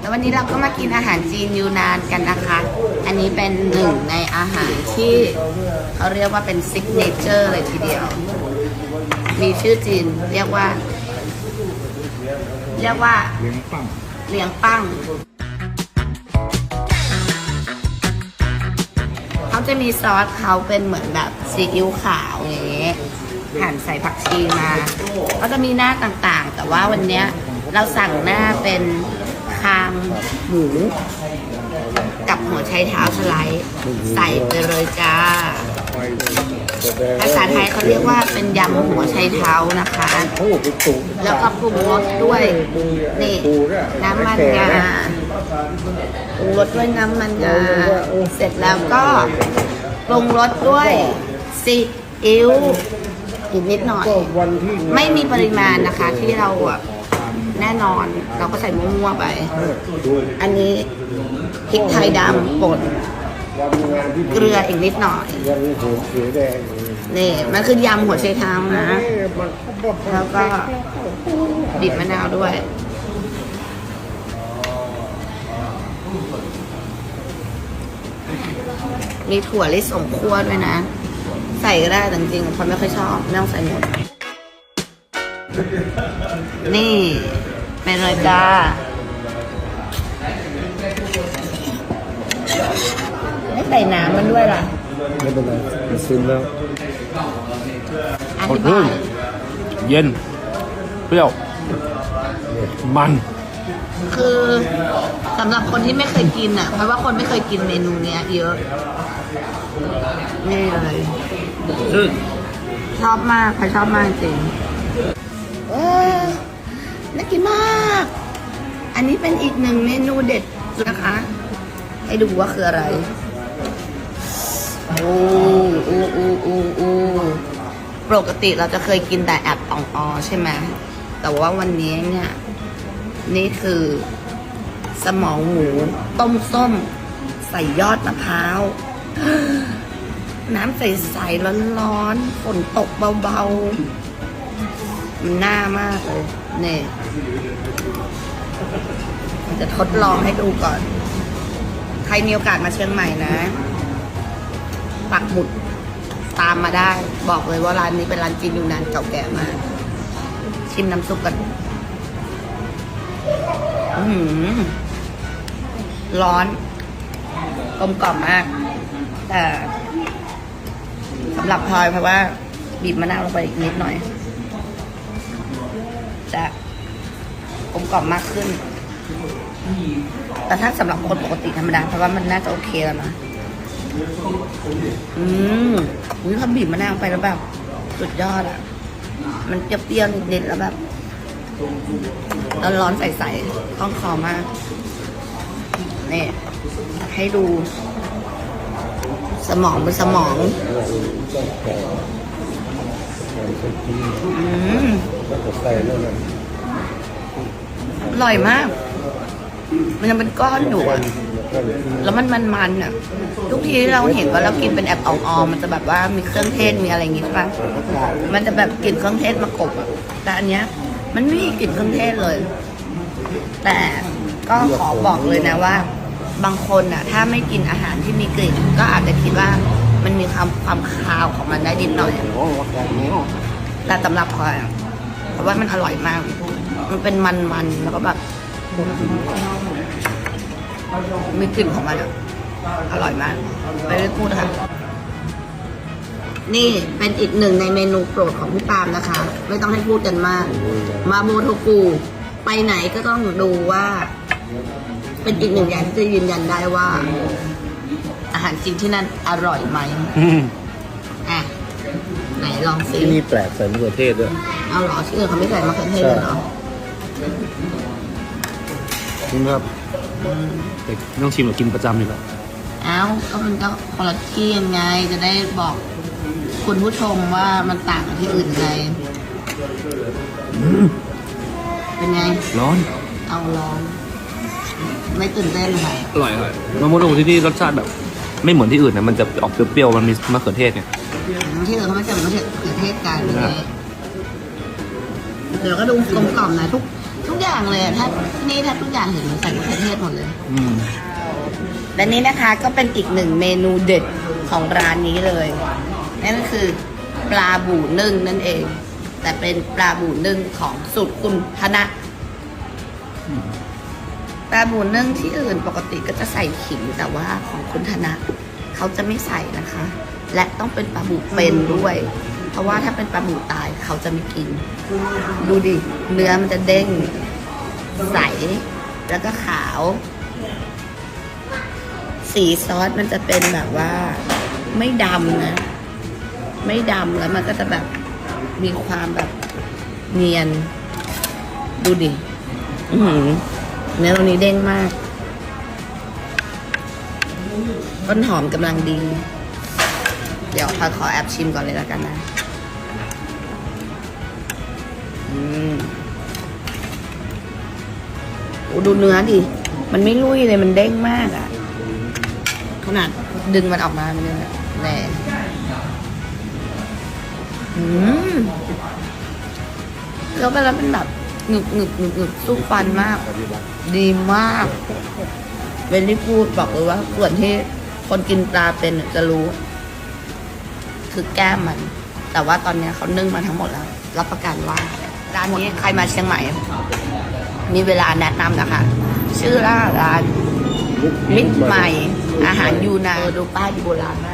แล้ววันนี้เราก็มากินอาหารจีนยูนานกันนะคะ อันนี้เป็นหนึ่งในอาหารที่เขาเรียกว่าเป็นซิกเนเจอร์เลยทีเดียว มีชื่อจีนเรียกว่า เรียกว่าเลี้ยงปังเลียงปั้งเขาจะมีซอสเขาเป็นเหมือนแบบซีอิ๊วขาวอย่างเงี้ยหั่นใส่ผักชีมา ก็จะมีหน้าต่างๆ แต่ว่าวันเนี้ย เราสั่งหน้าเป็นคางหมู กับหัวไชเท้าสไลด์ใส่ไปเลยจ้า ภาษาไทยเขาเรียกว่าเป็นยำหัวไชเท้านะคะ แล้วก็ปรุงรสด้วยนี่น้ำมันงาปรุงรสด้วยน้ำมันงาเสร็จแล้วก็ปรุงรสด้วยซีอิ๊วอีกนิดหน่อย ไม่มีปริมาณนะคะที่เราแบบ แน่นอน เราก็ใส่มั่วๆไป อันนี้พริกไทยดำป่นวันงานที่เกลืออีกนิดหน่อยยังโหเสียแดงนี่มันคือยำหัวไชเท้านะมันแล้วก็บีบมะนาวด้วยมีถั่วลิสงคั่วด้วยนะ ใส่ก็ได้แต่จริงๆคนไม่ค่อยชอบไม่ต้องใส่หมด นี่ ไปเลยจ้าไม่ใส่น้ำมันด้วยล่ะไม่เป็นไรมันซึมแล้วอธิบายเย็น เปรี้ยว มัน คือสำหรับคนที่ไม่เคยกินอะ เพราะว่าคนไม่เคยกินเมนูเนี้ยเยอะนี่เลยซึ่งชอบมากใครชอบมากจริงเออ น่ากินมาก อันนี้เป็นอีกหนึ่งเมนูเด็ดนะคะ ให้ดูว่าคืออะไรโอ้โอ้โอ้โอ้โอ้ปกติเราจะเคยกินแต่แอบอ่องอใช่ไหมแต่ว่าวันนี้เนี่ย นี่คือ สมองหมู ต้มส้ม ใส่ยอดมะพร้าว น้ำใสๆร้อนๆฝนตกเบาๆ มันน่ามากเลยเนี่ย จะทดลองให้ดูก่อน ใครมีโอกาสมาเชียงใหม่นะ ปักหมุดตามมาได้ บอกเลยว่าร้านนี้เป็นร้านจีนอยู่นานเก่าแก่มาก ชิมน้ำซุปกันอือหือร้อนกลมกล่อมมาก แต่สำหรับพลอยเพราะว่าบีบมะนาวลงไปอีกนิดหน่อย จะ ลมกล่อมมากขึ้น แต่ถ้าสำหรับคนปกติธรรมดาเพราะว่ามันน่าจะโอเคแล้วนะ อืมอุ้ยพอบีบมะนาวไปแล้วแบบสุดยอดอะ มันเปรี้ยวๆนิดๆแล้วแบบร้อนๆใสๆคล่องคอมากนี่ให้ดู สมองเป็นสมองอืม ก็จะใส่แล้วนะ อร่อยมาก มันยังเป็นก้อนอยู่อะแล้วมันมันมันๆอะ ทุกทีที่เราเห็นว่าเรากินเป็นแอบอ่องๆมันจะแบบว่ามีเครื่องเทศมีอะไรอย่างงี้ใช่ปะมันจะแบบกลิ่นเครื่องเทศมากบอะ แต่อันเนี้ย มันไม่มีกลิ่นเครื่องเทศเลย แต่ก็ขอบอกเลยนะว่า บางคนอะ ถ้าไม่กินอาหารที่มีกลิ่น ก็อาจจะคิดว่ามันมีความความคาวของมันได้นิดหน่อยแต่สำหรับพลอยเพราะว่ามันอร่อยมาก มันเป็นมันๆ แล้วก็แบบมีกลิ่นของมันอะอร่อยมาก ไปเรื่อยพูดค่ะ นี่เป็นอีกหนึ่งในเมนูโปรดของพี่ปาล์มนะคะ ไม่ต้องให้พูดกันมาก มาโมโทกู ไปไหนก็ต้องดูว่า เป็นอีกหนึ่งอย่างที่จะยืนยันได้ว่า อาหารจริงที่นั่นอร่อยไหมอะไหนลองสิที่นี่แปลกใส่มะเขือเทศด้วย เอาเหรอที่อื่นเขาไม่ใส่มะเขือเทศเลยเหรอจ ริงครับแต่ไม่ต้องชิมหรอกกินประจำอยู่แล้วเอ้าก็มันก็คนละที่ยังไงจะได้บอกคุณผู้ชมว่ามันต่างกับที่อื่นไงเป็นไง ร้อน เอาลองไม่ตื่นเต้นค่ะอร่อยอร่อยมะม่วงโรงที่นี่รสชาติแบบ ไม่เหมือนที่อื่นนะมันจะออกเปรี้ยวๆมันมีมะเขือเทศเนี่ยที่อื่นเขาไม่ใส่มะเขือเทศกันเลยเดี๋ยวก็ดูกลมกล่อมนะทุก ทุกทุกอย่างเลยอะถ้าที่นี่แทบทุกอย่างเห็นมันใส่มะเขือเทศหมดเลยอืมและนี่นะคะก็เป็นอีกหนึ่งเมนูเด็ดของร้านนี้เลยนั่นก็คือปลาบู่นึ่งนั่นเอง แต่เป็นปลาบู่นึ่งของสูตรคุณธนะ ปลาบู่นึ่งที่อื่นปกติก็จะใส่ขิงแต่ว่าของคุณธนะ เขาจะไม่ใส่นะคะ และต้องเป็นปลาบู่เป็นด้วย เพราะว่าถ้าเป็นปลาบูตายเขาจะไม่กิน ดูดิ เนื้อมันจะเด้งใส แล้วก็ขาว สีซอสมันจะเป็นแบบว่า ไม่ดำนะ ไม่ดำแล้วมันก็จะแบบมีความแบบเนียน ดูดิเนื้อตรงนี้เด้งมาก ต้นหอมกำลังดี เดี๋ยวพอขอแอบชิมก่อนเลยแล้วกันนะ โอ้ดูเนื้อดิ มันไม่ลุยเลยมันเด้งมากอะขนาดดึงมันออกมามันยังแบบแรงอืมแล้วไปแล้วเป็นแบบหนึบหนึบหนึบหนึบสู้ฟันมาก ดีมากเวนที่พูดบอกเลยว่า ส่วนที่คนกินปลาเป็นจะรู้ คือแก้มมัน แต่ว่าตอนเนี้ยเขานึ่งมาทั้งหมดแล้ว รับประกันว่า ร้านนี้ใครมาเชียงใหม่ มีเวลาแนะนำนะคะ ชื่อร้านร้านมิตรใหม่ อาหารยูนานดูป้ายดูโบราณมาก